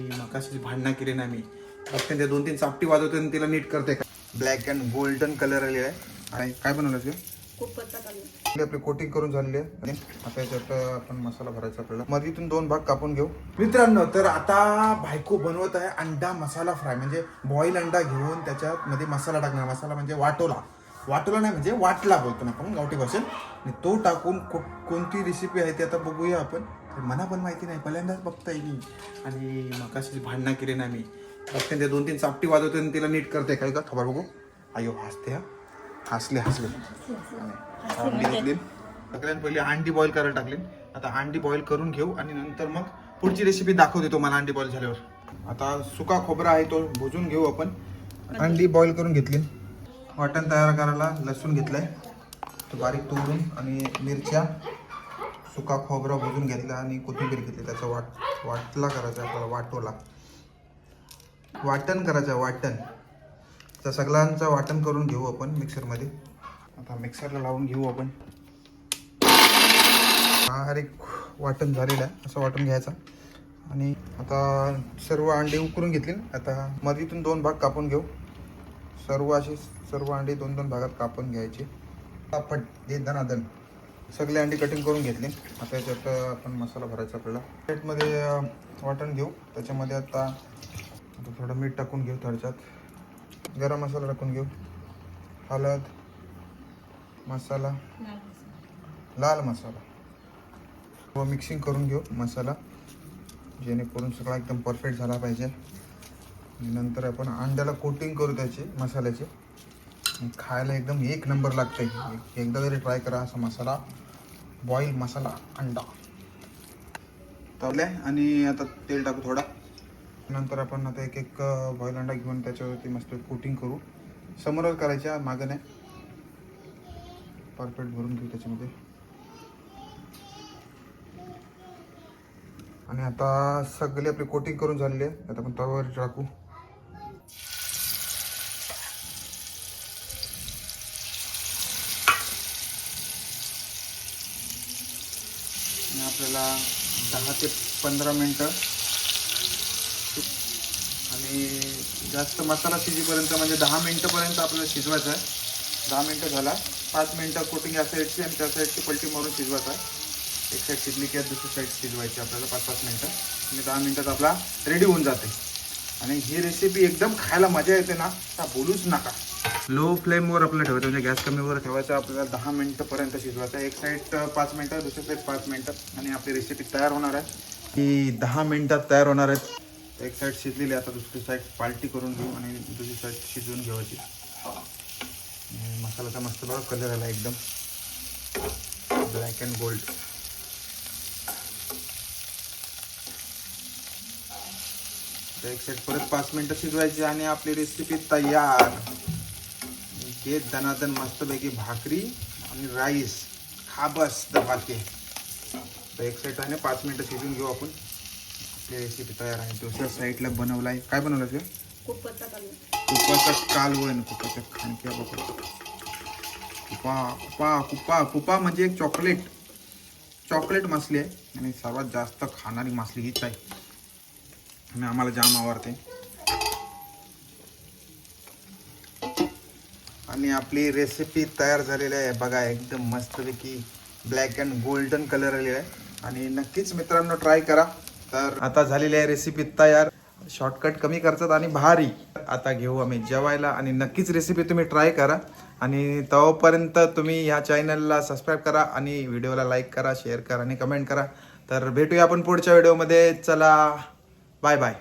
मकाशी भांडणं केली ना मी. फक्त दोन तीन चापटी वाजवते आणि तिला नीट करते. ब्लॅक अँड गोल्डन कलर आलेला आहे. आणि काय बनवलं ते? आपली कोटिंग करून झालेली आहे. आणि आता याच्यात आपण मसाला भरायचा आपल्याला. मधीतून दोन भाग कापून घेऊ. मित्रांनो तर आता बायको बनवत आहे अंडा मसाला फ्राय. म्हणजे बॉईल अंडा घेऊन त्याच्यात मध्ये मसाला टाकणार. मसाला म्हणजे वाटोला. वाटोला नाही म्हणजे वाटला बोलतो ना आपण गावठी भाषेत आणि तो टाकून को कोणती रेसिपी आहे ती आता बघूया आपण. तर मला पण माहिती नाही पहिल्यांदाच बघता येईल आणि मग अशी भांडणं केली ना मी. फक्त ते दोन तीन चापटी वाजवते आणि तिला नीट करते. काय का खबर बघू. अयो हसते हा. हसले हसले. घेतली सगळ्यात पहिले अंडी बॉईल करायला टाकली आता अंडी बॉईल करून घेऊ आणि नंतर मग पुढची रेसिपी दाखवते तुम्हाला अंडी बॉईल झाल्यावर. आता सुका खोबरा आहे तो भुजून घेऊ आपण. अंडी बॉईल करून घेतली वाटण तयार करायला लसूण घेतलं तो बारीक तोडून आणि मिरच्या सुका खोबरा भुजून घेतला आणि कोथिंबीर घेतली. त्याचा वाट वाटला करायचा आपल्याला वाटोला. वाटण करायचं वाटण. तर सगळ्यांचं वाटण करून घेऊ आपण मिक्सरमध्ये. आता मिक्सरला लावून घेऊ आपण. हा अरे वाटण झालेलं आहे. असं वाटून घ्यायचं. आणि आता सर्व अंडे उकरून घेतली. आता मधीतून दोन भाग कापून घेऊ. सर्व असे सर्व अंडे दोन दोन भागात कापून घ्यायचे. पट हे दनादन सगळे अंडे कटिंग करून घेतले. आता याच्यात आपण मसाला भरायचा आपल्याला. प्लेटमध्ये वाटण घेऊ. त्याच्यामध्ये आता आता थोडं मीठ टाकून घेऊ थोडक्यात. गरम मसाला टाकून घेऊ. हळद मसाला लाल मसाला. व मिक्सिंग करून घेऊ मसाला. जेणेकरून सगळा एकदम परफेक्ट झाला पाहिजे. नंतर आपण अंड्याला कोटिंग करू त्याचे मसाल्याचे. खायला एकदम एक नंबर लागते. आहे एकदा तरी ट्राय करा असा मसाला. बॉईल मसाला अंडा. तवले आणि आता तेल टाकू थोडा. नंतर आपण आता एक एक बॉईल अंडा घेऊन त्याच्यावरती मस्त कोटिंग करू. समोरवर करायच्या मागं नाही. परफेक्ट भरून घेऊ त्याच्यामध्ये. आणि आता सगळे आपली कोटिंग करून झालेली आहे. आता आपण तव्यावर टाकू आणि आपल्याला दहा ते पंधरा मिनटं. आणि जास्त मसाला शिजेपर्यंत म्हणजे दहा मिनटंपर्यंत आपल्याला शिजवायचा आहे. दहा मिनटं झाला. पाच मिनटं कोटिंग या साईडची आणि त्या साईडची पलटी मारून शिजवायचा आहे. एक साईड शिजली की दुसरी साईड शिजवायची आपल्याला पाच पाच मिनटं. आणि दहा मिनटात आपला रेडी होऊन जाते. आणि ही रेसिपी एकदम खायला मजा येते ना तर बोलूच नका. लो फ्लेमवर आपल्याला ठेवायचं म्हणजे गॅस कमीवर ठेवायचं आपल्याला दहा मिनटंपर्यंत शिजवायचं. एक साईड पाच मिनटं दुसरी साईड पाच मिनटं आणि आपली रेसिपी तयार होणार आहे. की दहा मिनटात तयार होणार आहेत. एक साईड शिजलेली आता दुसरी साईड पाल्टी करून घेऊ आणि दुसरी साईड शिजवून घेवायची मसाल्याचा मस्त बघा कलर आला एकदम. ब्लॅक अँड गोल्ड एक साईड परत पाच मिनटं शिजवायची आणि आपली रेसिपी तयार. घे दनादन मस्तपैकी भाकरी आणि राईस खा बस दबाके तर एक साईड आणि पाच मिनटं शिजून घेऊ आपण आपली रेसिपी तयार आहे दुसऱ्या साईडला बनवला आहे काय बनवलं ते कुपचा कालवा कुपाचा कालवण कुपाच्या खाणक्या बघा कुपा कुपा कुपा कुपा म्हणजे एक चॉकलेट चॉकलेट मासली आहे आणि सर्वात जास्त खाणारी मासली हीच आहे. आणि आम्हाला जाम आवडते. आणि आपली रेसिपी तयार झालेली आहे. बघा एकदम मस्तपैकी ब्लॅक अँड गोल्डन कलर आलेला आहे. आणि नक्कीच मित्रांनो ट्राय करा. तर आता झालेली आहे रेसिपी तयार. शॉर्टकट कमी खर्चात आणि भारी. आता घेऊ आम्ही जेवायला आणि नक्कीच रेसिपी तुम्ही ट्राय करा. आणि तोपर्यंत तुम्ही ह्या चॅनलला सबस्क्राईब करा आणि व्हिडिओला लाईक करा शेअर करा आणि कमेंट करा. तर भेटूया आपण पुढच्या व्हिडिओमध्ये चला बाय बाय